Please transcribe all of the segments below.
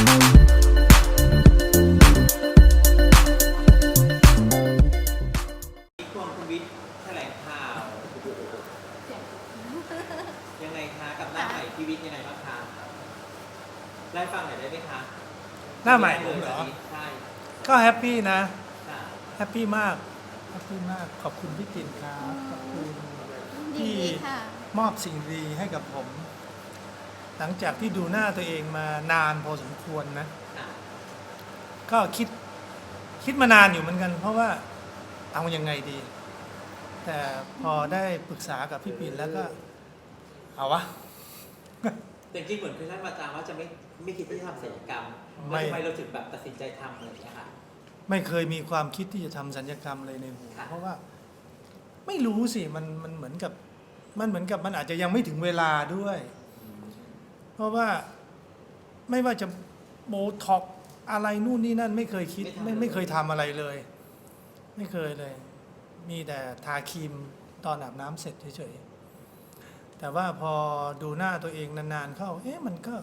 ควงคุณวิทย์แถลงข่าว ยังไงคะกับหน้าใหม่พี่วิทย์ยังไงบ้างคะไล่าให้ฟังหน่อยได้ไหมคะหน้าใหม่ผมเหรอ ใช่ก็แฮปปี้นะ ค่ะ แฮปปี้มาก แฮปปี้มาก ขอบคุณพี่ปิ่นครับ ขอบคุณยินดีค่ะ มอบสิ่งดีให้กับผม หลังจากที่ดูหน้าตัวเองมานานพอสมควรนะค่ะก็คิดคิดมานานอยู่เหมือนกัน เพราะว่าเอายังไงดี แต่พอได้ปรึกษากับพี่ปิ่นแล้วก็ เอาวะ แต่จริงๆเหมือนคือท่านวาจาว่าจะไม่ไม่คิดที่จะทำศัลยกรรมไม่ แล้วทำไมเราถึงแบบตัดสินใจทำอะไรอย่างเงี้ยค่ะ ไม่เคยมีความคิดที่จะทำสัญญกรรมเลยในหัวค่ะ เพราะว่าไม่รู้สิมันมันเหมือนกับ มันเหมือนกับมันอาจจะยังไม่ถึงเวลาด้วยเพ ราะว่าไม่ว่าจะโบท็อกซ์อะไรนู่นนี่นั่นไม่เคยคิดไม่ไม่เคยทำอะไรเลย ไม่เคยเลย มีแต่ทาครีมตอนอาบน้ำเสร็จเฉยๆแต่ว่าพอดูหน้าตัวเองนานๆเข้า เอ๊ะมันก็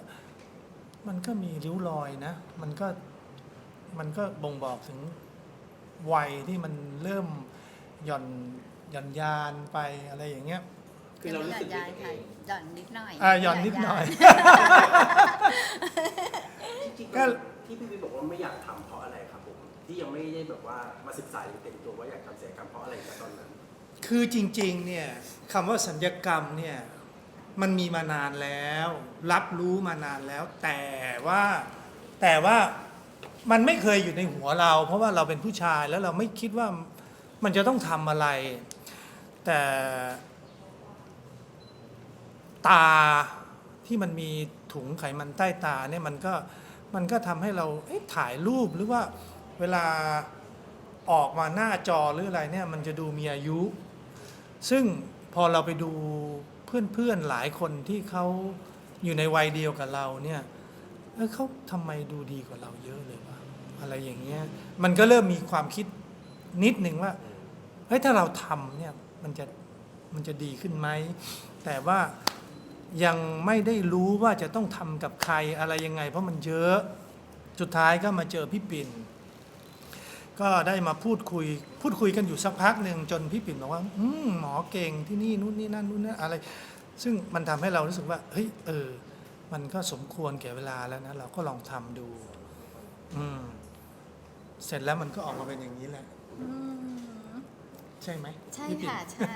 มันก็มีริ้วรอยนะ มันก็มันก็บ่งบอกถึงวัยที่มันเริ่มหย่อนหย่อนยานไปอะไรอย่างเงี้ย คือเรารู้สึกหย่ด้อวนยยาตันวเองค่ะหย่อนนิดหน่อยอ่าหย่อนนิดหน่อยจริงๆก็ที่พี่วิทย์บอกว่าไม่อยากทำเพราะอะไรครับผมที่ยังไม่ได้แบบว่ามาศึกษาอย่างเต็มตัวว่าอยากทำศัลยกรรมเพราะอะไรนะตอนนั้น คือจริงๆเนี่ยคำว่าสัญญกรรมเนี่ยมันมีมานานแล้ว รับรู้มานานแล้ว แต่ว่าแต่ว่ามันไม่เคยอยู่ในหัวเรา เพราะว่าเราเป็นผู้ชายแล้วเราไม่คิดว่ามันจะต้องทำอะไร แต่ ตาที่มันมีถุงไขมันใต้ตาเนี่ยมันก็มันก็ทำให้เราเถ่ายรูปหรือว่าเวลาออกมาหน้าจอหรืออะไรเนี่ยมันจะดูมีอายุ ซึ่งพอเราไปดูเพื่อนๆหลายคนที่เขาอยู่ในวัยเดียวกับเราเนี่ยเออเขาทำไมดูดีกว่าเราเยอะเลยวะอะไรอย่างเงี้ยมันก็เริ่มมีความคิดนิดหนึ่งว่าเฮ้ยถ้าเราทำเนี่ยมันจะมันจะดีขึ้นไหมแต่ว่า ยังไม่ได้รู้ว่าจะต้องทำกับใครอะไรยังไง เพราะมันเยอะ สุดท้ายก็มาเจอพี่ปิ่น ก็ได้มาพูดคุย พูดคุยกันอยู่สักพักหนึ่งจนพี่ปิ่นบอกว่า อืมหมอเก่งที่นี่นู่นนี่นั่นนู่นนี่อะไร ซึ่งมันทำให้เรารู้สึกว่า เฮ้ยเออ มันก็สมควรแก่เวลาแล้วนะเราก็ลองทำดู อืม เสร็จแล้วมันก็ออกมาเป็นอย่างนี้แหละ อืม ช่ไหมใช่พี่ปิ่นค่ะ ใช่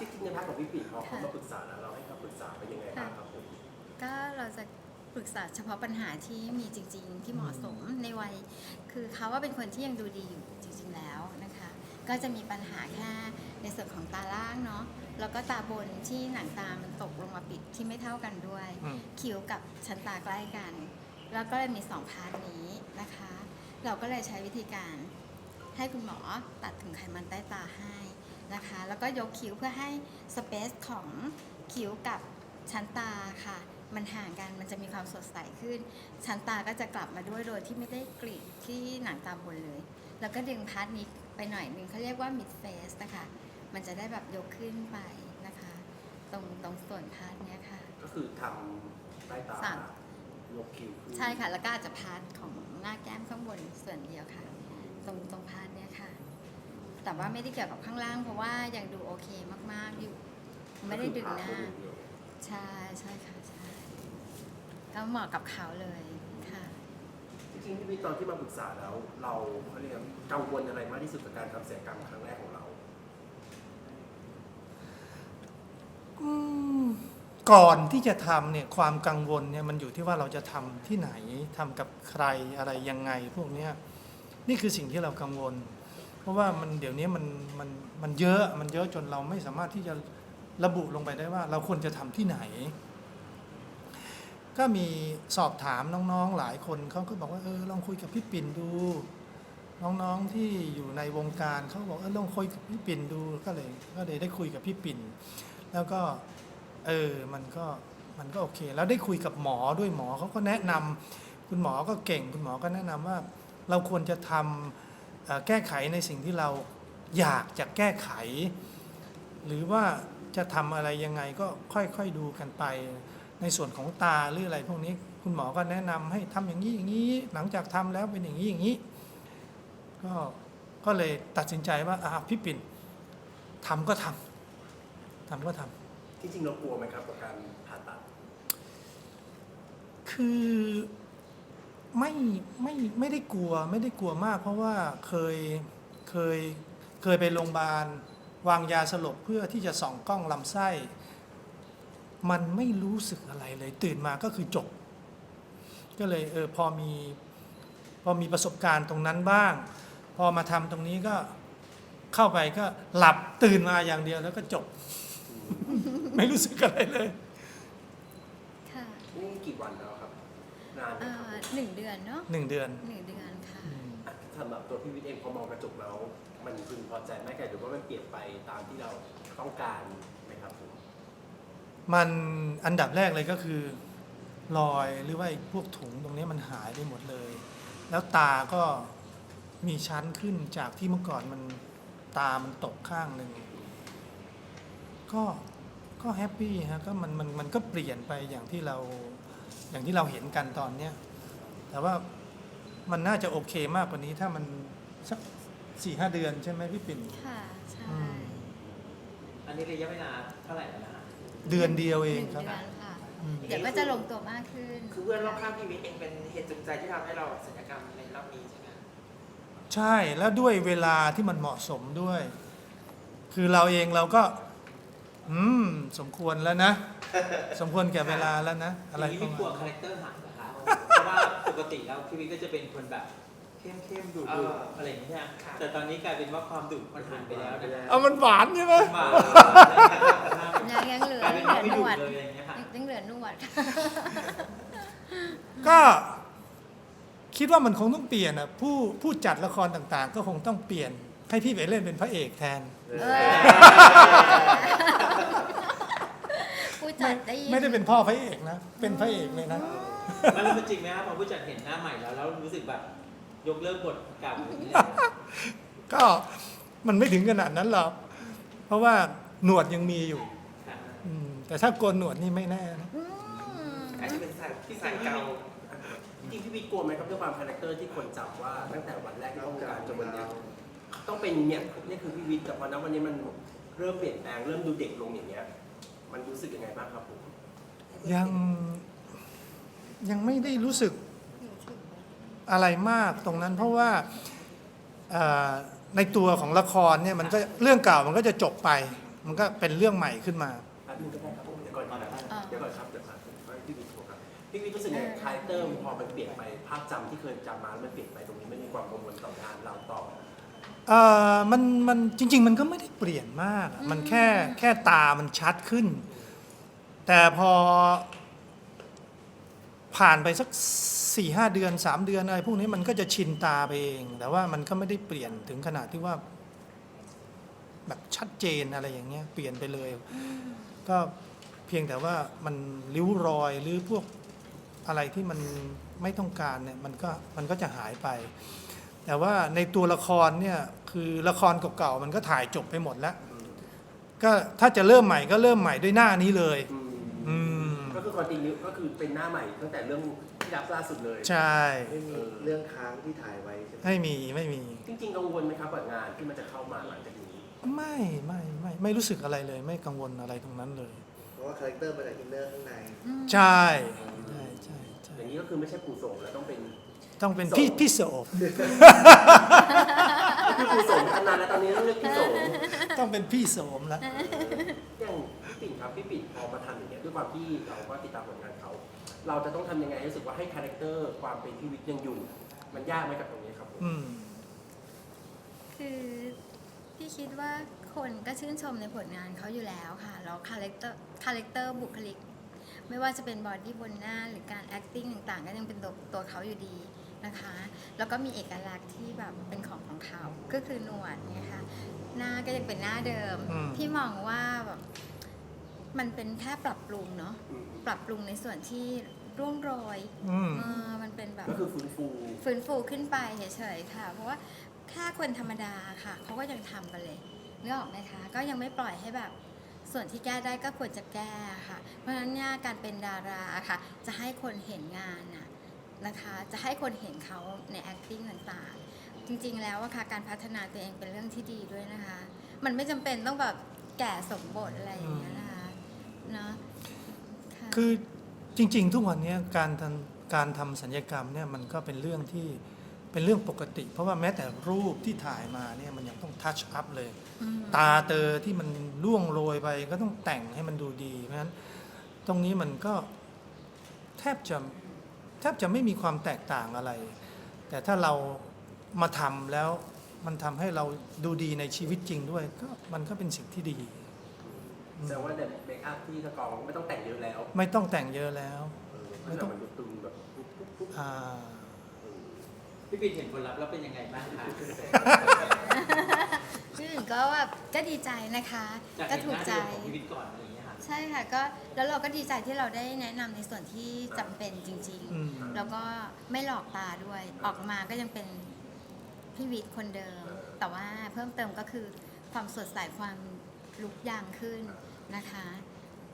จริงๆในภาคของพี่ปิ่นพอเขาค่ะมาปรึกษาแล้วเราให้คำปรึกษาไปยังไงบ้างครับผมก็เราจะปรึกษาเฉพาะปัญหาที่มีจริง ๆ ที่เหมาะสมในวัย คือเขาว่าเป็นคนที่ยังดูดีอยู่จริง ๆ แล้วนะคะ ก็จะมีปัญหาแค่ในส่วนของตาล่างเนาะ แล้วก็ตาบนที่หนังตามันตกลงมาปิดที่ไม่เท่ากันด้วย อืม คิ้วกับชั้นตาใกล้กัน แล้วก็เลยมีสองพาร์ทนี้นะคะ เราก็เลยใช้วิธีการ ให้คุณหมอตัดถุงไขมันใต้ตาให้นะคะ แล้วก็ยกคิ้วเพื่อให้สเปซของคิ้วกับชั้นตาค่ะ มันห่างกันมันจะมีความสดใสขึ้น ชั้นตาก็จะกลับมาด้วยโดยที่ไม่ได้กรีดที่หนังตาบนเลย แล้วก็ดึงพาร์ทนี้ไปหน่อยหนึงเขาเรียกว่า mid face นะคะมันจะได้แบบยกขึ้นไปนะคะ ตรงตรงส่วนพาร์ทเนี้ยค่ะ ก็คือทำใต้ตาสามยกคิ้วขึ้น ใช่ค่ะ แล้วก็อาจจะพาร์ทของหน้าแก้มข้างบนส่วนเดียวค่ะต รงตรงพาร์ทเนี้ยค่ะ แต่ว่าไม่ได้เกี่ยวกับข้างล่าง เพราะว่ายังดูโอเคมากๆอยู่ ไม่ได้ดึงหน้า ใช่ใช่ค่ะใช่ก็เหมาะกับเขาเลยค่ะ จริงๆพี่วิทย์ตอนที่มาปรึกษาแล้ว เราเขาเรียกว่ากังวลอะไรมากที่สุดกับการทำศัลยกรรมครั้งแรกของเราอืมก่อนที่จะทำเนี่ยความกังวลเนี่ยมันอยู่ที่ว่าเราจะทำที่ไหนทำกับใครอะไรยังไงพวกเนี้ย นี่คือสิ่งที่เรากังวล เพราะว่ามันเดี๋ยวนี้มันมันมันเยอะมันเยอะจนเราไม่สามารถที่จะระบุลงไปได้ว่า เราควรจะทำที่ไหน ก็มีสอบถามน้องๆหลายคนเขาก็บอกว่าเออลองคุยกับพี่ปิ่นดู น้องๆที่อยู่ในวงการเขาบอกเออลองคุยกับพี่ปิ่นดูก็เลยก็เลยได้คุยกับพี่ปิ่น แล้วก็เออมันก็มันก็โอเค แล้วได้คุยกับหมอด้วยหมอเขาก็แนะนำคุณหมอก็เก่ง คุณหมอก็แนะนำว่า เราควรจะทำเอ่อแก้ไขในสิ่งที่เราอยากจะแก้ไข หรือว่าจะทำอะไรยังไงก็ค่อยๆดูกันไป ในส่วนของตาหรืออะไรพวกนี้คุณหมอก็แนะนำให้ทำอย่างนี้อย่างนี้ หลังจากทำแล้วเป็นอย่างนี้อย่างนี้ ก็ก็เลยตัดสินใจว่าอะพี่ปิ่นทำก็ทำทำก็ทำจริงๆเรากลัวไหมครับกับการผ่าตัด คือ ไม่ไม่ไม่ได้กลัวไม่ได้กลัวมาก เพราะว่าเคยเคยเคยไปโรงพยาบาล วางยาสลบเพื่อที่จะส่องกล้องลำไส้ มันไม่รู้สึกอะไรเลย ตื่นมาก็คือจบ ก็เลยเออพอมีพอมีประสบการณ์ตรงนั้นบ้าง พอมาทำตรงนี้ก็เข้าไปก็หลับตื่นมาอย่างเดียวแล้วก็จบ ไม่รู้สึกอะไรเลย ค่ะ นี่กี่วันแล้วครับ นานไหมเอ่ครับอหนึ่งเดือนเนาะหนึ่งเดือนหนึ่งเดือนค่ะอะสำหรับตัวพี่วิทย์เองพอมองกระจกแล้ว มันพึงพอใจไหมหรือว่ามันเปลี่ยนไปตามที่เราต้องการไหมครับผมมันอันดับแรกเลยก็คือรอยหรือว่าไอ้พวกถุงตรงนี้มันหายไปหมดเลย แล้วตาก็มีชั้นขึ้นจากที่เมื่อก่อนมันตามันตกข้างหนึ่งก็ก็แฮปปี้ฮะก็มันมันมันก็เปลี่ยนไปอย่างที่เรา อย่างที่เราเห็นกันตอนเนี้ยแต่ว่ามันน่าจะโอเคมากกว่านี้ถ้ามันสักสี่ห้าเดือนใช่ไหมพี่ปิ่น ค่ะ ใช่อืม อันนี้ระยะเวลาเท่าไหร่แล้วนะฮะเดือนเดียวหเอนึ่งงครับ เดือนค่ะ อืม เดี๋ยวก็จะลงตัวมากขึ้นคือเพื่อนรอบข้างพี่วิทย์เองเป็นเหตุจูงใจที่ทำให้เราศัลยกรรมในรอบนี้ใช่ไหมใช่แล้วด้วยเวลาที่มันเหมาะสมด้วย คือเราเองเราก็ อืม สมควรแล้วนะ สมควรแก่เวลาแล้วนะ อะไรทีนี้ประไม่กลัวมาณคาแรคเตอร์หายเหรอคะเพราะว่าปกติแล้วพี่วิทย์ก็จะเป็นคนแบบเข้มเข้มๆดุดุอะไรอย่างเงี้ยแต่ตอนนี้กลายเป็นว่าความดุมันหายไปแล้วนะเอามันหวานใช่ไหมมายังยังเหลือกลายเป็นยังว่าเหลืไม่อหนดุวดเลยอย่างเงี้ยค่ะยังเหลือหนวดค่ะก็ คิดว่ามันคงต้องเปลี่ยนอะผู้ผู้จัดละครต่างๆ ก็คงต้องเปลี่ยน ให้พี่ไปเล่นเป็นพระเอกแทนเออผู้จัดได้ยิน ไม่ได้เป็นพ่อพระเอกนะ เป็นพระเอกเลยนะ มันรู้จริงไหมครับพอผู้จัดเห็นหน้าใหม่แล้วแล้วรู้สึกแบบยกเลิกบทเก่าอย่างนี้เลยก็มันไม่ถึงขนาดนั้นหรอก เพราะว่าหนวดยังมีอยู่ค่ะอืมแต่ถ้าโกนหนวดนี่ไม่แน่นะอืมอาจจะเป็นสายจริงๆสายเก่าจริงๆพี่วิทย์กลัวไหมครับด้วยความคาแรคเตอร์ที่คนจับว่าตั้งแต่วันแรกที่เข้าวงการจนวันเนี้ย ต้องเป็นเนี่ยนี่คือพี่วิทย์แต่พอนะวันนี้มันเริ่มเปลี่ยนแปลงเริ่มดูเด็กลงอย่างเงี้ย มันรู้สึกยังไงบ้างครับผมยังยังไม่ได้รู้สึกอะไรมากตรงนั้นเพราะว่าเอ่อในตัวของละครเนี่ยมันก็เรื่องเก่ามันก็จะจบไป มันก็เป็นเรื่องใหม่ขึ้นมาแป๊บนึงก็ได้ครับผมเดี๋ยวก่อนนะอ่าเดี๋ยวก่อนครับเดี๋ยวครับให้พี่วิทย์โทรครับพี่วิทย์รู้สึกไงคาแรคเตอร์พอมันเปลี่ยนไปภาพจำที่เคยจำมาแล้วมันเปลี่ยนไปตรงนี้ไม่มีความกังวลต่องานเราต่อ เอ่อมันมันจริง ๆ มันก็ไม่ได้เปลี่ยนมากอะมันแค่แค่ตามันชัดขึ้น แต่พอ ผ่านไปสักสี่ห้าเดือนสามเดือนอะไรพวกนี้มันก็จะชินตาไปเอง แต่ว่ามันก็ไม่ได้เปลี่ยนถึงขนาดที่ว่า แบบชัดเจนอะไรอย่างเงี้ย เปลี่ยนไปเลย ก็เพียงแต่ว่ามันริ้วรอยหรือพวกอะไรที่มันไม่ต้องการเนี่ย มันก็มันก็จะหายไป แต่ว่าในตัวละครเนี่ยคือละครเก่าๆมันก็ถ่ายจบไปหมดแล้ว ก็ถ้าจะเริ่มใหม่ก็เริ่มใหม่ด้วยหน้านี้เลย อืม ก็คือคอนติเนียก็คือเป็นหน้าใหม่ตั้งแต่เรื่องที่รับล่าสุดเลย ใช่ ไม่มีเรื่องค้างที่ถ่ายไว้ใช่ไหมไม่มีไม่มี จริงๆกังวลไหมครับกับงานที่มันจะเข้ามาหลังจากนี้ ไม่ไม่ไม่ไม่รู้สึกอะไรเลย ไม่กังวลอะไรตรงนั้นเลย เพราะว่าคาแรคเตอร์มาจากอินเนอร์ข้างใน ใช่ใช่ใช่ใช่อย่างนี้ก็คือไม่ใช่ปู่โสมแล้วต้องเป็น ต้องเป็นพี่พี่โสมคือปู่โสมตั้งนานแล้วตอนนี้ต้องเรียกพี่โสมต้องเป็นพี่โสมแล้วอย่างพี่ปิ่นครับพี่ปิ่นพอมาทำอย่างเงี้ยด้วยความที่เราก็ติดตามผลงานเขาเราจะต้องทำยังไงให้รู้สึกว่าให้คาแรคเตอร์ความเป็นพี่วิทย์ยังอยู่ มันยากไหมกับตรงนี้ครับผมอืม คือพี่คิดว่าคนก็ชื่นชมในผลงานเขาอยู่แล้วค่ะแล้วคาแรคเตอร์คาแรคเตอร์บุคลิก ไม่ว่าจะเป็นบอดี้บนหน้าหรือการ acting ต่างๆ ก็ยังเป็นตัวตัวเขาอยู่ดี นะคะ แล้วก็มีเอกลักษณ์ที่แบบเป็นของของเขา ก็คือหนวดเนี่ยค่ะ หน้าก็ยังเป็นหน้าเดิม อืม พี่มองว่าแบบมันเป็นแค่ปรับปรุงเนาะ อืมปรับปรุงในส่วนที่ร่วงโรยอืม เออมันเป็นแบบ ก็คือฟื้นฟูฟื้นฟูขึ้นไปเฉยๆค่ะ เพราะว่าแค่คนธรรมดาค่ะ เขาก็ยังทำกันเลยนึกออกไหมคะ ก็ยังไม่ปล่อยให้แบบ ส่วนที่แก้ได้ก็ควรจะแก้ค่ะ เพราะฉะนั้นเนี่ยการเป็นดาราค่ะ จะให้คนเห็นงานน่ะ นะคะ จะให้คนเห็นเขาใน acting ต่างๆ จริงๆ แล้วอะค่ะการพัฒนาตัวเองเป็นเรื่องที่ดีด้วยนะคะ มันไม่จำเป็นต้องแบบแก่สมบทอะไรอย่างเงี้ยนะคะเนาะค่ะคือจริง ๆ ทุกวันเนี้ยการทำการทำสัญญกรรมเนี่ยมันก็เป็นเรื่องที่เป็นเรื่องปกติ เพราะว่าแม้แต่รูปที่ถ่ายมาเนี่ยมันยังต้องทัชอัพเลย อืม ตาเตอที่มันล่วงโรยไปก็ต้องแต่งให้มันดูดี เพราะฉะนั้นตรงนี้มันก็แทบจะ แทบจะไม่มีความแตกต่างอะไร แต่ถ้าเรามาทำแล้วมันทำให้เราดูดีในชีวิตจริงด้วย ก็มันก็เป็นสิ่งที่ดี แสดงว่าเมคอัพที่ตะกองไม่ต้องแต่งเยอะแล้วไม่ต้องแต่งเยอะแล้วไม่ต้องมันดูตึงแบบปุ๊บปุ๊บปุ๊บอ่า พี่ปิ่นเห็นผลลัพธ์แล้วเป็นยังไงบ้างคะชื่ออื่นก็แบบก็ดีใจนะคะ จากก็เห็นถูหกน้าใจ เดิมของพี่วิทย์ก่อนอะไรอย่างเงี้ยค่ะใช่ค่ะก็แล้วเราก็ดีใจที่เราได้แนะนำในส่วนที่จำเป็นจริง อืม ๆ แล้วก็ไม่หลอกตาด้วย ออกมาก็ยังเป็นพี่วิทย์คนเดิม แต่ว่าเพิ่มเติมก็คือความสดใสความลุกยางขึ้นนะคะ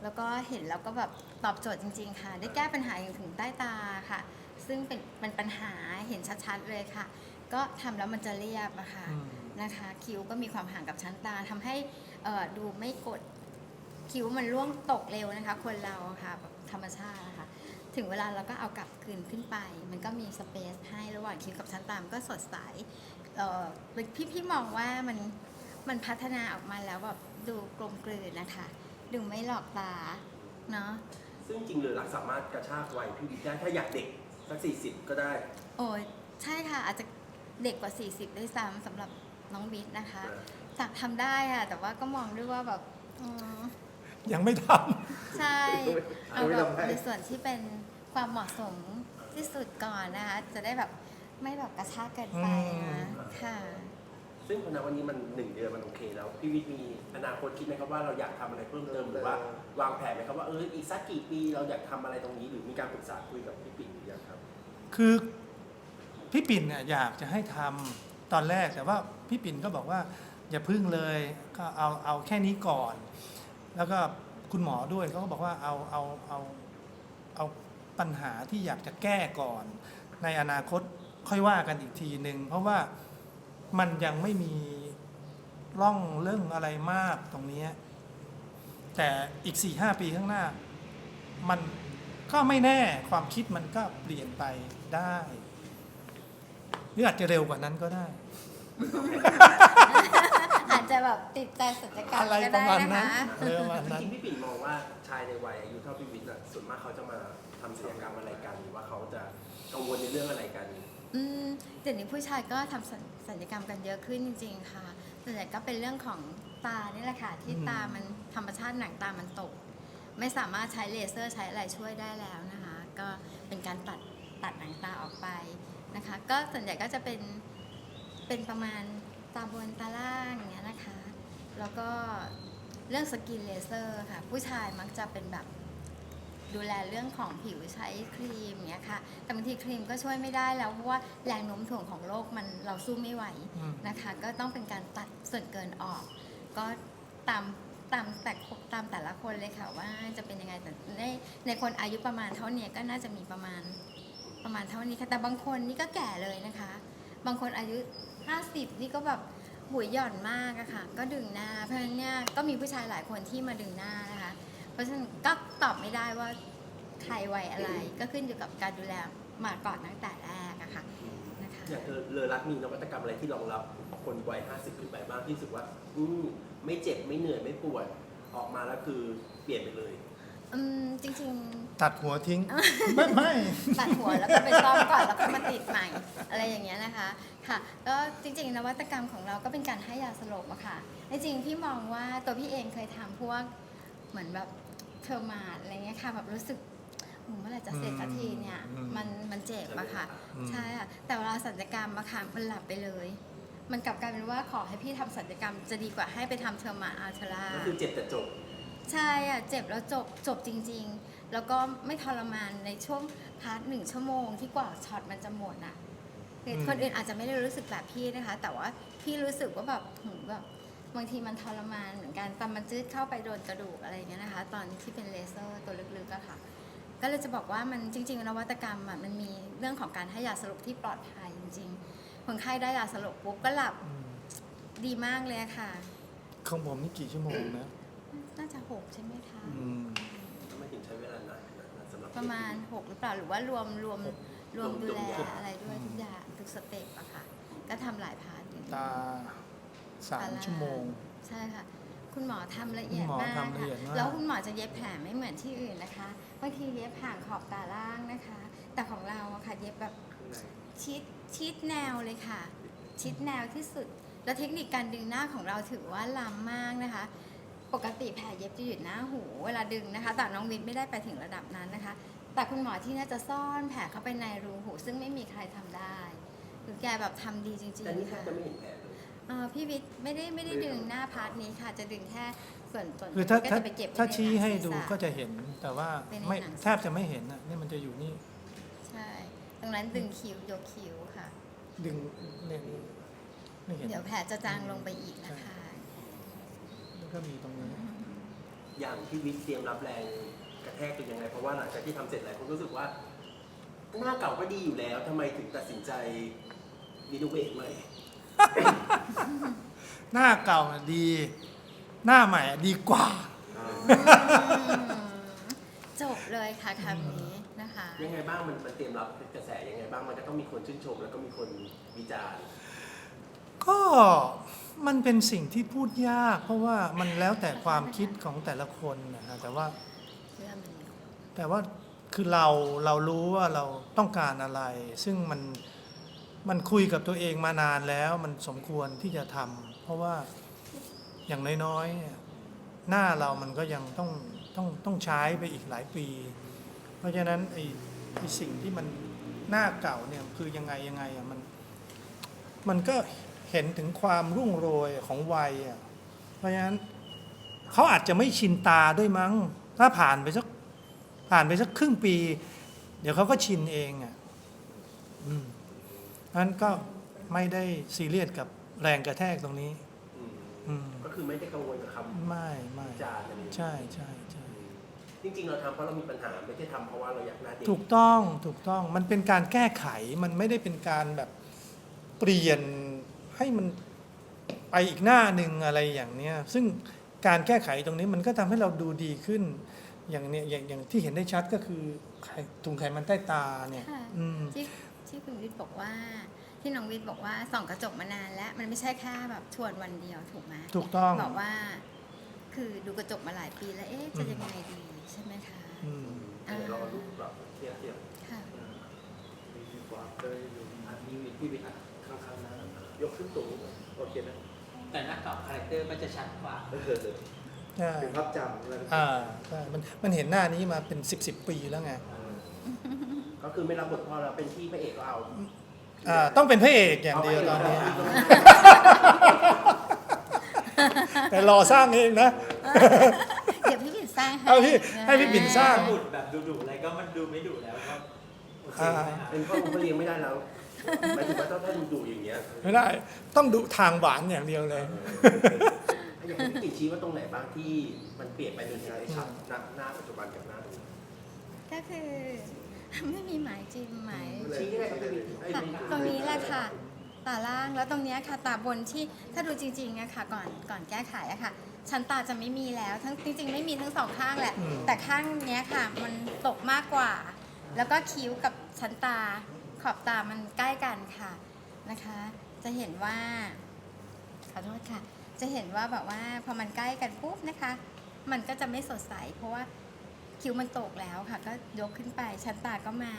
แล้วก็เห็นแล้วก็แบบตอบโจทย์จริง ๆ ค่ะ ได้แก้ปัญหาอย่างถึงใต้ตาค่ะ ซึ่งเป็นเป็นปัญหาเห็นชัดๆเลยค่ะ ก็ทำแล้วมันจะเรียบอะค่ะ อืม นะคะคิ้วก็มีความห่างกับชั้นตาทำให้เอ่อดูไม่กด คิ้วมันร่วงตกเร็วนะคะ คนเราอะค่ะแบบธรรมชาตินะคะถึงเวลาเราก็เอากลับคืนขึ้นไป มันก็มีสเปซให้ระหว่างคิ้วกับชั้นตามันก็สดใสเอ่อพี่พี่มองว่ามันมันพัฒนาออกมาแล้วแบบดูกลมกลืนนะคะ ดูไม่หลอกตาเนาะซึ่งจริงเลยรักสามารถกระชากวัยพี่วิทย์ได้ถ้าอยากเด็กสักสี่สิบก็ได้ โอ้ยใช่ค่ะ อาจจะเด็กกว่า 40ด้วยซ้ำสำหรับน้องบิ๊กนะคะจากทำได้ค่ะ แต่ว่าก็มองด้วยว่าแบบอืม ยังไม่ทใช่เอาไม่แบบทำให้ ในส่วนที่เป็นความเหมาะสมที่สุดก่อนนะคะ จะได้แบบไม่แบบกระชากเกินไปนะค่ะ ซึ่งพอณวันนี้มันหนึ่งเดือนมันโอเคแล้ว พี่วิทย์มีอนาคตคิดไหมครับว่าเราอยากทำอะไรเพิ่มเติมหรือว่าวางแผนไหมครับว่าเอออีกสักกี่ปีเราอยากทำอะไรตรงนี้หรือมีการปรึกษาคุยกับพี่ปิ่นหรือยังครับำคือพี่ปิ่นเนี่ยอยากจะให้ทำตอนแรกแต่ว่าพี่ปิ่นก็บอกว่าอย่าพึ่งเลยก็เอาเอาแค่นี้ก่อน แล้วก็คุณหมอด้วยเขาก็บอกว่าเอาเอาเอาเอาปัญหาที่อยากจะแก้ก่อน ในอนาคตค่อยว่ากันอีกทีหนึ่งเพราะว่ามันยังไม่มีร่องเรื่องอะไรมากตรงนี้ แต่อีกสี่ห้าปีข้างหน้า มันก็ไม่แน่ความคิดมันก็เปลี่ยนไปได้หรืออาจจะเร็วกว่านั้นก็ได้ อาจจะแบบติดใจศัลยกรรมอะไรก็ประได้มาณนะนั้นคะ อะไรประมาณจนั้นริงๆพี่ปิ่นมองว่าชายในวัยอายุเท่าพี่วิทย์น่ะส่วนมากเขาจะมาทำศัลยกรรมอะไรกันหรือว่าเขาจะกังวลในเรื่องอะไรกัน อืมเดี๋ยวนี้ผู้ชายก็ทำศัลศัลยกรรมกันเยอะขึ้นจริง ๆ ค่ะส่วนใหญ่ก็เป็นเรื่องของตานี่แหละค่ะ ที่อืม ตามันธรรมชาติหนังตามันตก ไม่สามารถใช้เลเซอร์ใช้อะไรช่วยได้แล้วนะคะ ก็เป็นการตัดตัดหนังตาออกไปนะคะ ก็ส่วนใหญ่ก็จะเป็นเป็นประมาณ ตาบนตาล่างอย่างเงี้ยนะคะ แล้วก็เรื่องสกินเลเซอร์ค่ะ ผู้ชายมักจะเป็นแบบดูแลเรื่องของผิวใช้ครีมอย่างเงี้ยค่ะ แต่บางทีครีมก็ช่วยไม่ได้แล้ว เพราะว่าแรงโน้มถ่วงของโลกมันเราสู้ไม่ไหวอืมนะคะ ก็ต้องเป็นการตัดส่วนเกินออก ก็ตามตามแต่ตามแต่ละคนเลยค่ะว่าจะเป็นยังไงแต่ในในคนอายุประมาณเท่าเนี้ยก็น่าจะมีประมาณประมาณเท่านี้ค่ะแต่บางคนนี่ก็แก่เลยนะคะ บางคนอายุ 50 นี่ก็แบบหุยหย่อนมากอะค่ะ ก็ดึงหน้า เพราะฉะนั้นเนี่ยก็มีผู้ชายหลายคนที่มาดึงหน้านะคะ เพราะฉะนั้นก็ตอบไม่ได้ว่าใครวัยอะไร ก็ขึ้นอยู่กับการดูแลมาก่อนตั้งแต่แรกอะค่ะนะคะอย่างเธอเลอรักมีนวัตกรรมอะไรที่รองรับคนวัย50 ขึ้นไปบ้างที่รู้สึกว่า อืมไม่เจ็บไม่เหนื่อยไม่ปวดออกมาแล้วคือเปลี่ยนไปเลย อืมจริงตัดหัวทิ้ง ไม่ไม่ ๆ ตัดหัวแล้วก็ไปซ่อมก่อนแล้วก็มาติดใหม่ อะไรอย่างเงี้ยนะคะค่ะก็จริงๆนวัตกรรมของเราก็เป็นการให้ยาสลบอะค่ะจริงๆพี่มองว่าตัวพี่เองเคยทำพวกเหมือนแบบเทอร์มาดอะไรเงี้ยค่ะแบบรู้สึกโหเมื่อไหร่จะเสร็จสักทีเนี่ยอืม มันมันเจ็บอะค่ะ อืม ใช่ค่ะแต่เวลาสัญญกรรมอะค่ะมันหลับไปเลย มันกลับกลายเป็นว่าขอให้พี่ทำสัญญกรรมจะดีกว่าให้ไปทำเทอร์มาอัลเทราก็คือเจ็บแต่จบ ใช่อะเจ็บแล้วจบจบจริง ๆ แล้วก็ไม่ทรมานในช่วงพาร์ทหนึ่งชั่วโมงที่กว่าช็อตมันจะหมดอะคืออืมคนอื่นอาจจะไม่ได้รู้สึกแบบพี่นะคะ แต่ว่าพี่รู้สึกว่าแบบหืมแบบบางทีมันทรมานเหมือนกันตอนมันจืดเข้าไปโดนกระดูกอะไรอย่างเงี้ยนะคะ ตอนที่เป็นเลเซอร์ตัวลึกๆอะค่ะ ก็เลยจะบอกว่ามันจริง ๆ นวัตกรรมอะมันมีเรื่องของการให้ยาสลบที่ปลอดภัยจริงๆคนไข้ได้ยาสลบปุ๊บก็หลับอืมดีมากเลยอะค่ะ ของผมนี่กี่ชั่วโมงนะ น่าจะหกใช่ไหมคะ อืมทำไมถึงใช้เวลานานขนาดนั้นสำหรับ ประมาณหกหรือเปล่าหรือว่ารวมรวมรวมรวมดูแลรวม อะไรด้วยทุกอย่างทุกสเต็ปอะค่ะ ก็ทำหลายพาร์ทอยู่ตาสามชั่วโมง ใช่ค่ะ คุณหมอทำละเอียดคุณหมอมากทำละเอียดมาก แล้วคุณหมอจะเย็บแผลไม่เหมือนที่อื่นนะคะบางทีเย็บห่างขอบตาล่างนะคะ แต่ของเราอะค่ะ เย็บแบบข้างในชิดชิดแนวเลยค่ะ ชิดแนวที่สุด แล้วเทคนิคการดึงหน้าของเราถือว่าล้ำมากนะคะ ปกติแผลเย็บจะอยู่หน้าหูเวลาดึงนะคะ แต่น้องวิทย์ไม่ได้ไปถึงระดับนั้นนะคะ แต่คุณหมอที่น่าจะซ่อนแผลเข้าไปในรูหู ซึ่งไม่มีใครทำได้คือแกแบบทำดีจริงแต่นี่ๆแทบค่ะจะไม่เห็นแผลเลยเอ่อพี่วิทย์ไม่ได้ไม่ได้ดึงหน้าพาร์ทนี้ค่ะ จะดึงแค่ส่วนส่วนคือถ้าก็ถ้าจะไปเก็บไว้ถ้าในชี้ให้ดูนังศีรษะ ก็จะเห็นแต่ว่าเป็นในไม่หนัง แทบจะไม่เห็นอะนี่มันจะอยู่นี่ใช่ ตรงนั้นดึงคิ้วยกคิ้วค่ะ ดึงเนี่ยไม่เห็น เดี๋ยวแผลจะจางลงไปอีกนะคะแล้ว ก็มีตรงนี้ อย่างที่วิทย์เตรียมรับแรงกระแทกเป็นยังไง เพราะว่าหลังจากที่ทำเสร็จหลายคนรู้สึกว่า หน้าเก่าก็ดีอยู่แล้วทำไมถึงตัดสินใจรีโนเวทใหม่ หน้าเก่าน่ะดี หน้าใหม่อะดีกว่าอ่าจบเลยค่ะคำนี้นะคะ ยังไงบ้างมันมันเตรียมรับกระแสยังไงบ้างมันก็ต้องมีคนชื่นชม แล้วก็มีคนวิจารณ์ ก็มันเป็นสิ่งที่พูดยาก เพราะว่ามันแล้วแต่ความคิดของแต่ละคนนะฮะแต่ว่า แต่ว่าคือเราเรารู้ว่าเราต้องการอะไร ซึ่งมันมันคุยกับตัวเองมานานแล้วมันสมควรที่จะทำเพราะว่าอย่างน้อยๆเนี่ยหน้าเรามันก็ยังต้องต้องต้องใช้ไปอีกหลายปี เพราะฉะนั้นไอ้ไอ้สิ่งที่มันหน้าเก่าเนี่ยคือยังไงยังไงอะมัน มันก็ เห็นถึงความรุ่งโรยของวัยอะเพราะฉะนั้นเขาอาจจะไม่ชินตาด้วยมั้ง ถ้าผ่านไปสักผ่านไปสักครึ่งปี เดี๋ยวเขาก็ชินเองอะอืมนั้นก็ไม่ได้ซีเรียสกับแรงกระแทกตรงนี้อืมอืมก็คือไม่ได้กังวลกับคำไม่ไม่วิจารณ์อะไรอย่างเงี้ยใช่ใช่ใช่จริง ๆ เราทำเพราะเรามีปัญหาไม่ใช่ทำเพราะว่าเราอยากหน้าเด็ก ถูกต้องถูกต้องมันเป็นการแก้ไขมันไม่ได้เป็นการแบบเปลี่ยน ให้มันไปอีกหน้าหนึ่งอะไรอย่างเนี้ยซึ่งการแก้ไขตรงนี้มันก็ทำให้เราดูดีขึ้น อย่างเนี้ยอย่างอย่างที่เห็นได้ชัดก็คือไขถุงไขมันใต้ตาเนี่ยค่ะอืม ที่ที่คุณวิทย์บอกว่า ที่น้องวิทย์บอกว่าส่องกระจกมานานแล้ว มันไม่ใช่แค่แบบชวนวันเดียวถูกไหมถูกต้อง บอกว่า คือดูกระจกมาหลายปีแล้วเอ๊ะจะยังไงดีใช่ไหมคะอืมเดี๋ยวเราเอารูปแบบเทียบเทียบค่ะ มีความเคยอยู่อันนี้พี่วิทย์ข้างๆหน้า ยกขึ้นสูงโอเคนะแต่หน้าเก่าคาแรคเตอร์ก็จะชัดกว่าเออใช่เป็นภาพจำแล้วอ่าใช่มันมันเห็นหน้านี้มาเป็นสิบสิบปีแล้วไงก็คือไม่รับบทพ่อแล้วเป็นที่พระเอกก็เอาอ่าต้องเป็นพระเอกอย่างเดียวตอนนี้ แต่รอสร้างเองนะเดี๋ยวพี่บินสร้างให้เอาพี่ให้พี่บินสร้างบุดแบบดุๆอะไรก็มันดูไม่ดุแล้วก็โอเคไหมคะเป็นพ่อผมก็เลี้ยงไม่ได้แล้ว หมายถึงว่าถ้าถ้าดูๆอย่างเงี้ยไม่ได้ ต้องดูทางหวานอย่างเดียวเลย อยากให้พี่ติชี้ว่าตรงไหนบ้างที่มันเปลี่ยนไปโดยที่ได้ชัดหน้าหน้าปัจจุบันกับหน้าดูก็คือไม่มีหมายจิ้มหมายชี้ได้ครับพี่วิทย์ไอ้ค่ะวิทย์ตรงนี้แหละค่ะตาล่างแล้วตรงเนี้ยค่ะตาบนที่ถ้าดูจริงๆอะค่ะก่อนก่อนแก้ไขอะค่ะ ชั้นตาจะไม่มีแล้ว ทั้งจริง ๆ ไม่มีทั้งสองข้างแหละ อืม แต่ข้างเนี้ยค่ะ มันตกมากกว่า แล้วก็คิ้วกับชั้นตาข อบตามันใกล้กันค่ะนะคะ จะเห็นว่าขอโทษค่ะ จะเห็นว่าแบบว่าพอมันใกล้กันปุ๊บนะคะ มันก็จะไม่สดใส เพราะว่าคิ้วมันตกแล้วค่ะ ก็ยกขึ้นไปชั้นตาก็มา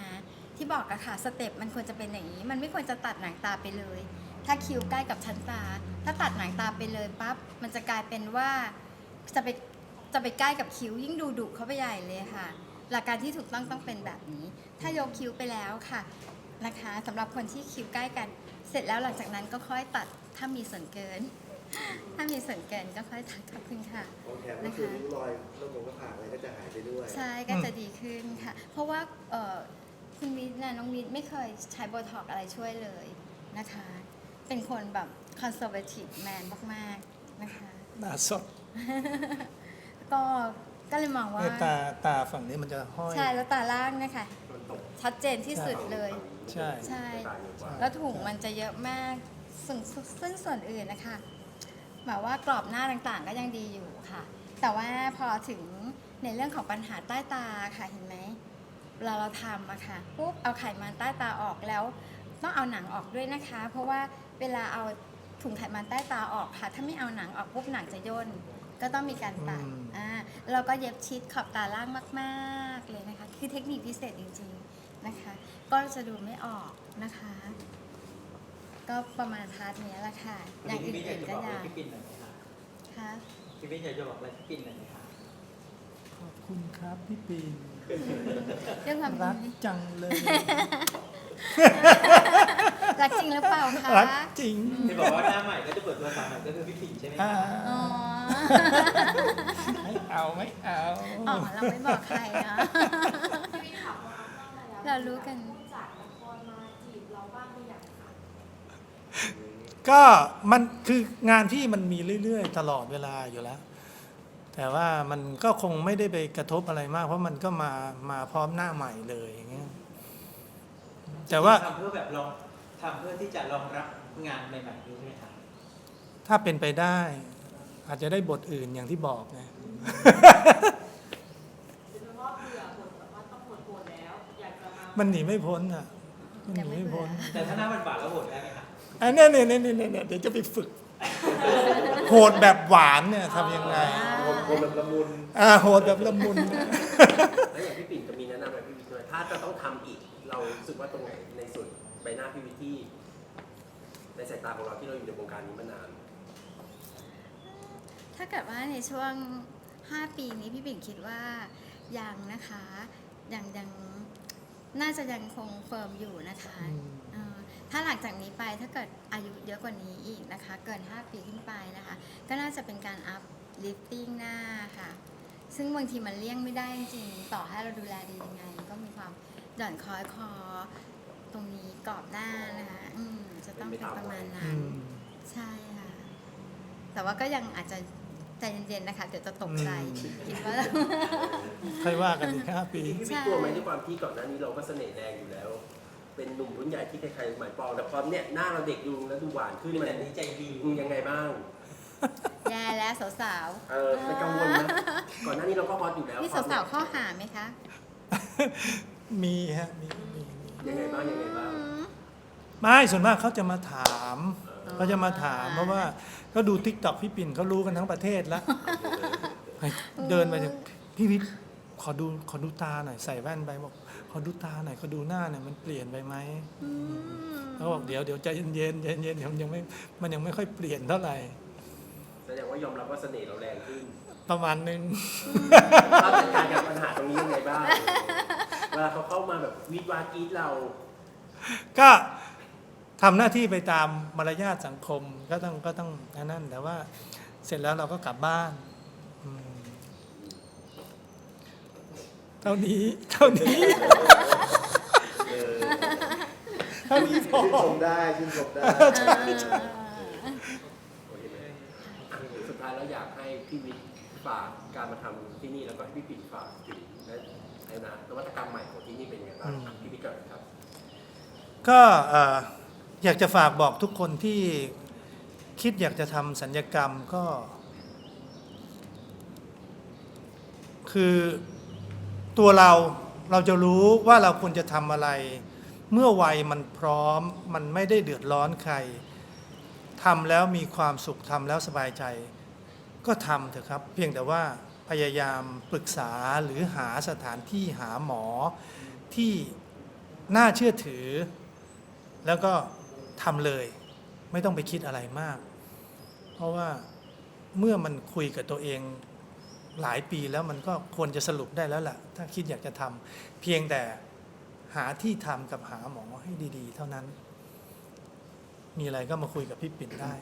ที่บอกอะค่ะสเต็ปมันควรจะเป็นอย่างนี้ มันไม่ควรจะตัดหนังตาไปเลย ถ้าคิ้วใกล้กับชั้นตา ถ้าตัดหนังตาไปเลยปั๊บมันจะกลายเป็นว่าจะไปจะไปใกล้กับคิ้วยิ่งดูดุเข้าไปใหญ่เลยค่ะ หลักการที่ถูกต้องต้องเป็นแบบนี้ ถ้ายกคิ้วไปแล้วค่ะ นะคะสำหรับคนที่คิ้วใกล้กัน เสร็จแล้วหลังจากนั้นก็ค่อยตัดถ้ามีส่วนเกิน ถ้ามีส่วนเกินก็ค่อยตัดขอบคุณค่ะ ของแถมก็คือริ้วรอยโรคลมก็ผ่านอะไรก็จะหายไปด้วยใช่ก็จะดีขึ้นค่ะ เพราะว่าเอ่อคุณวิทย์นะน้องวิทย์ไม่เคยใช้โบท็อกซ์อะไรช่วยเลยนะคะ เป็นคนแบบคอนเซอร์เวทีฟแมนมากๆนะคะ หน้าสดก็ก็เลยมองว่า เนี่ยตาตาฝั่งนี้มันจะห้อย ใช่แล้วตาล่างเนะคะมันตกชัดเจนที่สุดเลย ใช่ ใช่ตายเยอะกว่าแล้วถุงมันจะเยอะมากซึ่งซึ่งส่วนอื่นนะคะแบบว่ากรอบหน้าต่างๆก็ยังดีอยู่ค่ะ แต่ว่าพอถึงในเรื่องของปัญหาใต้ตาค่ะเห็นไหมเวลาเราทำอะค่ะปุ๊บเอาไขมันใต้ตาออกแล้ว ต้องเอาหนังออกด้วยนะคะ เพราะว่าเวลาเอาถุงไขมันใต้ตาออกค่ะ ถ้าไม่เอาหนังออกปุ๊บหนังจะย่นก็ต้องมีการตัดอืม อ่าเราก็เย็บชิดขอบตาล่างมาก ๆ เลยนะคะ คือเทคนิคพิเศษจริง ๆนะคะ ก็จะดูไม่ออกนะคะ ก็ประมาณพาร์ทเนี้ยแหละค่ะวันอย่างนี้พี่วิทย์อยาอื่กนจะๆก็ยังบอกอะไรพี่ปิ่นหน่อยไหมคะค่ะ พี่วิทย์อยากจะบอกอะไรพี่ปิ่นหน่อยไหมคะขอบคุณครับพี่ปีนเรื่องความรักดีจังเลย รักจริงหรือเปล่าคะรักจริงที่บอกว่าหน้าใหม่ก็จะเปิดตัวสาวใหม่ก็คือพี่ปิ่นใช่ไหมอ่าคะอ๋อไม่เอาไม่เอา อ๋อเราไม่บอกใครนะพี่ถามว่าตั้งแต่เรารู้กัน ผู้จัดละครมาจีบเราบ้างหรือยังคะ ก็มันคืองานที่มันมีเรื่อยๆ ตลอดเวลาอยู่แล้ว แต่ว่ามันก็คงไม่ได้ไปกระทบอะไรมาก เพราะมันก็มามาพร้อมหน้าใหม่เลยอย่างเงี้ยแต่ว่าทำเพื่อแบบลองทำเพื่อที่จะรองรับงานใหม่ๆนี้ใช่ไหมคะถ้าเป็นไปได้ อาจจะได้บทอื่นอย่างที่บอกไงหรือว่าเบื่อบทแบบว่าต้องบทโหดแล้วอยากจะมามันหนีไม่พ้นอะมันหนีไม่พ้นแต่ถ้าหน้ามันหวานแล้วโหดได้ไหมคะ อันนี้เนี่ยเนี่ยเนี่ยเนี่ยเดี๋ยวจะไปฝึก โหดแบบหวานเนี่ยทำยังไงคนคนแบบละมุนอ่าโหดแบบละมุนเนี่ยแล้วอย่างพี่ปิ่นจะมีแนะนำอะไรพี่วิทย์ด้วยถ้าจะต้องทำอีก เรารู้สึกว่าตรงไหนในส่วนใบหน้าพี่วิทย์ที่ในสายตาของเราที่เราอยู่ในวงการนี้มานาน ถ้าเกิดว่าในช่วง 5 ปีนี้พี่ปิ่นคิดว่ายังนะคะยังยังน่าจะยังคงเฟิร์มอยู่นะคะ อืมเอ่อ ถ้าหลังจากนี้ไปถ้าเกิดอายุเยอะกว่านี้อีกนะคะ เกิน 5 ปีขึ้นไปนะคะ ก็น่าจะเป็นการอัพลิฟติ้งหน้าค่ะ ซึ่งบางทีมันเลี่ยงไม่ได้จริงๆต่อให้เราดูแลดียังไง ก็มีความหย่อนคอยคอ ตรงนี้กรอบหน้านะคะอืมจะต้องเป็นประมาณนั้อืนมใช่ค่ะ แต่ว่าก็ยังอาจจะใจเย็นๆนะคะ เดี๋ยวจะตกใจคิดว่า ค่อยว่ากันอีกห้าปีพี่วิทย์กลัวไหมด้วยความที่ก่อนหน้านี้เราก็เสน่ห์แรงอยู่แล้ว เป็นหนุ่มรุ่นใหญ่ที่ใครๆหมายปองแต่พอเนี่ยหน้าเราเด็กดูแล้วดูหวานขึ้นเป็นมันแบบนี้ใจดีมึงยังไงบ้าง แย่แล้วสาวเออเป็นกังวลนะก่อนหน้านี้เราก็ฮอตอยู่แล้วๆนี่สาวๆข้อหาไหมคะมีฮะมีมีมียังไงบ้างยังไงบ้าง อืม ไม่ส่วนมากเขาจะมาถามอ๋อเขาจะมาถามเพราะว่าเขาดูทิกตอกพี่ปิ่นเขารู้กันทั้งประเทศแล้วเดินไปจะพี่วิทย์ขอดูขอดูตาหน่อยใส่แว่นไปบอก ขอดูตาหน่อยขอดูหน้าหน่อยมันเปลี่ยนไปไหมอืมเขาบอกเดี๋ยวเดี๋ยวใจเย็นๆใจเย็นๆเดี๋ยวมันยังไม่มันยังไม่ค่อยเปลี่ยนเท่าไหร่แสดงว่ายอมรับว่าเสน่ห์เราแรงขึ้นประมาณนึงเราจัดการกับปัญหาตรงนี้ยังไงบ้างเวลาเขาเข้ามาแบบวิดวากรีดเรา ก็ทำหน้าที่ไปตามมารยาทสังคมก็ต้องก็ต้องอันนั่นแต่ว่าเสร็จแล้วเราก็กลับบ้านอืมเท่านี้ เท่านี้ เออเท่านี้พอ ชื่นชมได้ชื่นชมได้ โอเคไหมอะสุดท้ายแล้วอยากให้พี่วิทย์ฝากการมาทำที่นี่แล้วก็ให้พี่ปิ่นฝากถึงและไอ้นะนวัตกรรมใหม่ของที่นี่เป็นยังไงบ้างอะพี่วิทย์ก่อนครับ ก็เอ่ออยากจะฝากบอกทุกคนที่คิดอยากจะทำสัญญกรรมก็ คือ ตัวเราเราจะรู้ว่าเราควรจะทำอะไร เมื่อวัยมันพร้อมมันไม่ได้เดือดร้อนใครทำแล้วมีความสุขทำแล้วสบายใจ ก็ทำเถอะครับ เพียงแต่ว่าพยายามปรึกษาหรือหาสถานที่หาหมอที่น่าเชื่อถือ แล้วก็ทำเลย ไม่ต้องไปคิดอะไรมาก เพราะว่าเมื่อมันคุยกับตัวเอง หลายปีแล้วมันก็ควรจะสรุปได้แล้วล่ะ ถ้าคิดอยากจะทำเพียงแต่หาที่ทำกับหาหมอให้ดี ๆ เท่านั้น มีอะไรก็มาคุยกับพี่ปิ่นได้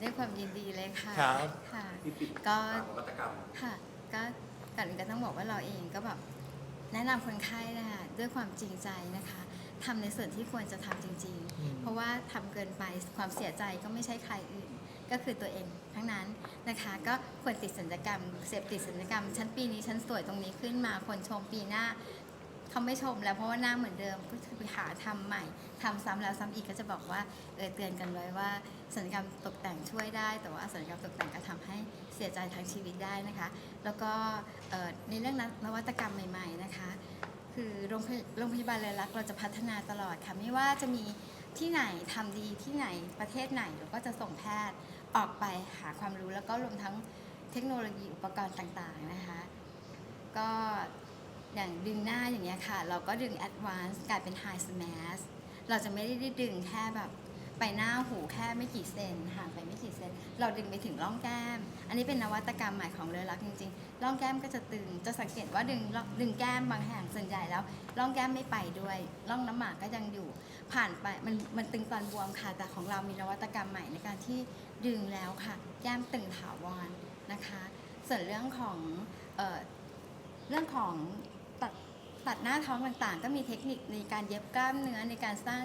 ด้วยความยินดีเลยค่ะครับค่ะพี่ปิ่นก็ฝากนวัตกรรมค่ะ ก็ก่อนอื่นก็ต้องบอกว่าเราเองก็แบบแนะนำคนไข้นะคะด้วยความจริงใจนะคะทำในส่วนที่ควรจะทำจริง อืม ๆ เพราะว่าทำเกินไปความเสียใจก็ไม่ใช่ใครอื่น ก็คือตัวเองทั้งนั้นนะคะก็ควรติดสัญญกรรมเสพติดสัญญกรรม ชั้นปีนี้ฉันสวยตรงนี้ขึ้นมาคนชมปีหน้าเขาไม่ชมแล้วเพราะว่าหน้าเหมือนเดิมก็จะไปหาทำใหม่ทำซ้ำแล้วซ้ำอีกก็จะบอกว่าเออเตือนกันไว้ว่าสัญญกรรมตกแต่งช่วยได้ แต่ว่าสัญญกรรมตกแต่งก็ทำให้เสียใจทางชีวิตได้นะคะ แล้วก็ในเรื่องนวัตกรรมใหม่ ๆนะคะ คือโรงพยโรงพยาบาลเลยรักเราจะพัฒนาตลอดค่ะไม่ว่าจะมีที่ไหนทำดีที่ไหนประเทศไหนเราก็จะส่งแพทย์ ออกไปหาความรู้แล้วก็รวมทั้งเทคโนโลยีอุปกรณ์ต่างๆนะคะ ก็อย่างดึงหน้าอย่างเงี้ยค่ะ เราก็ดึง Advance กลายเป็น High Smash เราจะไม่ได้ดึงแค่แบบไปหน้าหูแค่ไม่กี่เซนห่างไปไม่กี่เซน เราดึงไปถึงร่องแก้ม อันนี้เป็นนวัตกรรมใหม่ของเลอรักจริงๆ ร่องแก้มก็จะตึง จะสังเกตว่าดึงดึงแก้มบางแห่งส่วนใหญ่แล้ว ร่องแก้มไม่ไปด้วย ร่องน้ำหมากก็ยังอยู่ ผ่านไปมันมันตึงตอนบวมค่ะ แต่ของเรามีนวัตกรรมใหม่ในการที่ ดึงแล้วค่ะแก้มตึงถาวรนะคะ ส่วนเรื่องของเอ่อเรื่องของตัดตัดหน้าท้องต่างๆ ก็มีเทคนิคในการเย็บกล้ามเนื้อในการสร้าง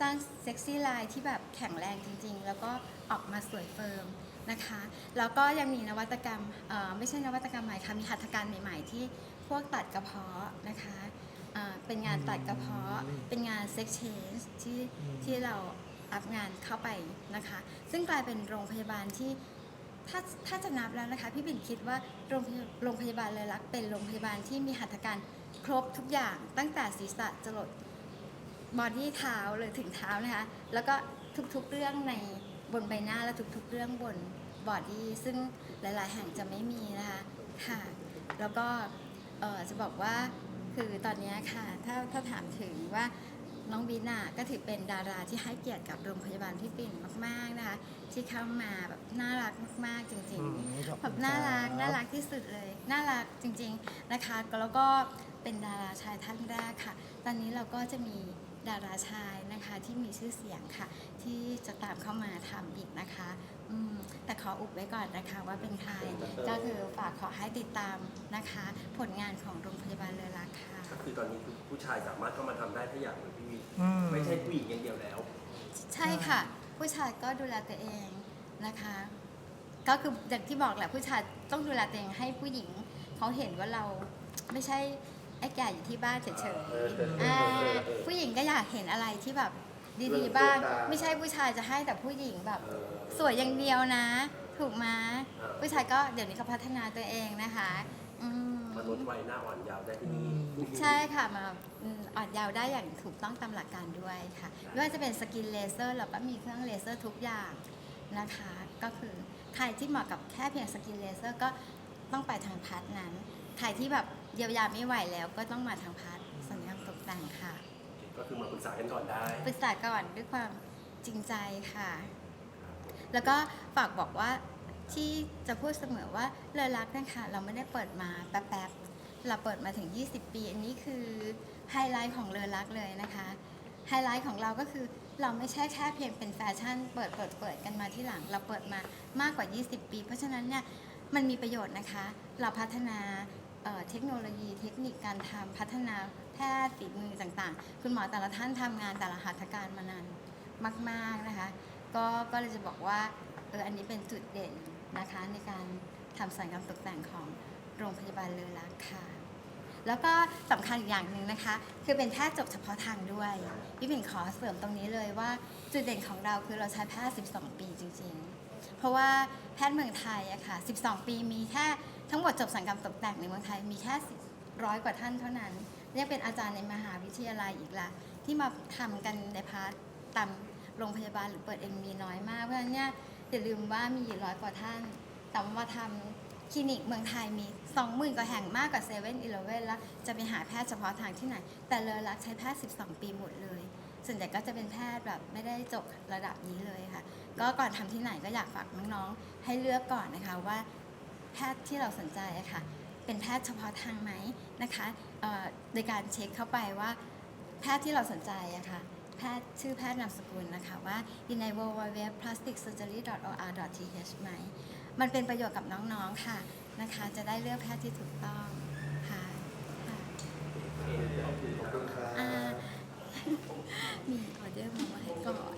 สร้างเซ็กซี่ไลน์ที่แบบแข็งแรงจริงๆ แล้วก็ออกมาสวยเฟิร์มนะคะ แล้วก็ยังมีนวัตกรรมเอ่อไม่ใช่นวัตกรรมใหม่ค่ะมีหัตถการใหม่ ๆ ที่พวกตัดกระเพาะนะคะอ่าเป็นงานตัดกระเพาะ เป็นงานเซ็กช a น g ์ที่ที่เรา อัพงานเข้าไปนะคะ ซึ่งกลายเป็นโรงพยาบาลที่ถ้าถ้าจะนับแล้วนะคะ พี่บินคิดว่าโรงพยาโรงพยาบาลเลยลักเป็นโรงพยาบาลที่มีหัตถการครบทุกอย่างตั้งแต่ศีรษะจรดบอดี้เท้าเลยถึงเท้านะคะ แล้วก็ทุกๆเรื่องในบนใบหน้าและทุกๆเรื่องบนบอดี้ซึ่งหลาย ๆ แห่งจะไม่มีนะคะค่ะ แล้วก็จะบอกว่าคือตอนนี้ค่ะ ถ้าถ้าถามถึงว่า น้องบีน่ะก็ถือเป็นดาราที่ให้เกียรติกับโรงพยาบาลพี่ปิ่นมากๆนะคะที่เข้ามาแบบน่ารักมากๆจริงอืมขอบๆคุแบณบน่ารักครับ น่ารักที่สุดเลย น่ารักจริง ๆนะคะ แล้วก็เป็นดาราชายท่านแรกค่ะ ตอนนี้เราก็จะมี ดาราชายนะคะที่มีชื่อเสียงค่ะ ที่จะตามเข้ามาทำอีกนะคะอืมแต่ขออุบไว้ก่อนนะคะว่าเป็นใครก็คือฝากขอให้ติดตามนะคะ ผลงานของโรงพยาบาลเลอรักค่ะ ก็คือตอนนี้คือผู้ชายสามารถเข้ามาทำได้ถ้าอยากเหมือนพี่วิทย์อืม ไม่ใช่ผู้หญิงอย่างเดียวแล้ว ใช่ค่ะ ผู้ชายก็ดูแลตัวเองนะคะ ก็คืออย่างที่บอกแหละผู้ชายต้องดูแลตัวเองให้ผู้หญิงเขาเห็นว่าเราไม่ใช่ ไอ้แก่อยู่ที่บ้านเฉยๆอ่าผู้หญิงก็อยากเห็นอะไรที่แบบดีๆบ้าง ไม่ใช่ผู้ชายจะให้แต่ผู้หญิงแบบ สวยอย่างเดียวนะ ถูกไหมเออผู้ชายก็เดี๋ยวนี้ก็พัฒนาตัวเองนะคะอืมมนุษย์วัยหน้าอ่อนยาวได้ที่นี่ใช่ค่ะมาอืมอ่อนยาวได้อย่างถูกต้องตามหลักการด้วยค่ะไม่ว่าจะเป็นสกินเลเซอร์เราก็มีเครื่องเลเซอร์ทุกอย่างนะคะ ก็คือใครที่เหมาะกับแค่เพียงสกินเลเซอร์ก็ต้องไปทางพาร์ทนั้นใครที่แบบ เยียวยาไม่ไหวแล้วก็ต้องมาทางพาร์ทสัญญกรรมตกแต่งค่ะ ก็คือมาปรึกษากันก่อนได้ ปรึกษาก่อนด้วยความจริงใจค่ะ แล้วก็ฝากบอกว่าที่จะพูดเสมอว่าเลอรักนะคะเราไม่ได้เปิดมาแป๊บๆเราเปิดมาถึง 20 ปี อันนี้คือไฮไลท์ของเลอรักเลยนะคะไฮไลท์ของเราก็คือเราไม่ใช่แค่เพียงเป็นแฟชั่น เปิดเปิดเปิดกันมาที่หลัง เราเปิดมามากกว่า 20 ปี เพราะฉะนั้นเนี่ยมันมีประโยชน์นะคะ เราพัฒนา เทคโนโลยีเทคนิคการทำพัฒนาแพทย์ฝีมือต่างๆ คุณหมอแต่ละท่านทำงานแต่ละหัตถการมานานมาก ๆนะคะก็ก็เลยจะบอกว่าเอออันนี้เป็นจุดเด่นนะคะในการทำสัญกรรมตกแต่งของโรงพยาบาลเลอรักค่ะ แล้วก็สำคัญอีกอย่างหนึ่งนะคะ คือเป็นแพทย์จบเฉพาะทางด้วยพี่ปิ่นขอเสริมตรงนี้เลยว่า จุดเด่นของเราคือเราใช้แพทย์ 12 ปีจริง ๆ เพราะว่าแพทย์เมืองไทยอะค่ะ 12 ปีมีแค่ทั้งหมดจบสัญญกรรมตกแต่งในเมืองไทยมีแค่ร้อยกว่าท่านเท่านั้นยังเป็นอาจารย์ในมหาวิทยาลัยอีกละที่มาทำกันในพาร์ทตามโรงพยาบาลหรือเปิดเองมีน้อยมากเพราะฉะนั้นเนี่ยอย่าลืมว่ามีร้อยกว่าท่านแต่ว่ามาทำคลินิกเมืองไทยมี 20,000กว่าแห่งมากกว่าเซเว่นอีเลเว่นแล้ว จะไปหาแพทย์เฉพาะทางที่ไหน แต่เลอรักใช้แพทย์ 12 ปีหมดเลย ส่วนใหญ่ก็จะเป็นแพทย์แบบไม่ได้จบระดับนี้เลยค่ะ ก็ก่อนทำที่ไหนก็อยากฝากน้องๆให้เลือกก่อนนะคะว่าแพทย์ที่เราสนใจอะค่ะเป็นแพทย์เฉพาะทางไหมนะคะเอ่อโดยการเช็คเข้าไปว่าแพทย์ที่เราสนใจอะค่ะแพทย์ชื่อแพทย์นามสกุลนะคะว่าอยู่ใน www.plasticsurgery.or.th ไหม มันเป็นประโยชน์กับน้องๆค่ะนะคะ จะได้เลือกแพทย์ที่ถูกต้องค่ะค่ะขอบคุณครับอ่า มีออเดอร์มาไว้ให้ก่อน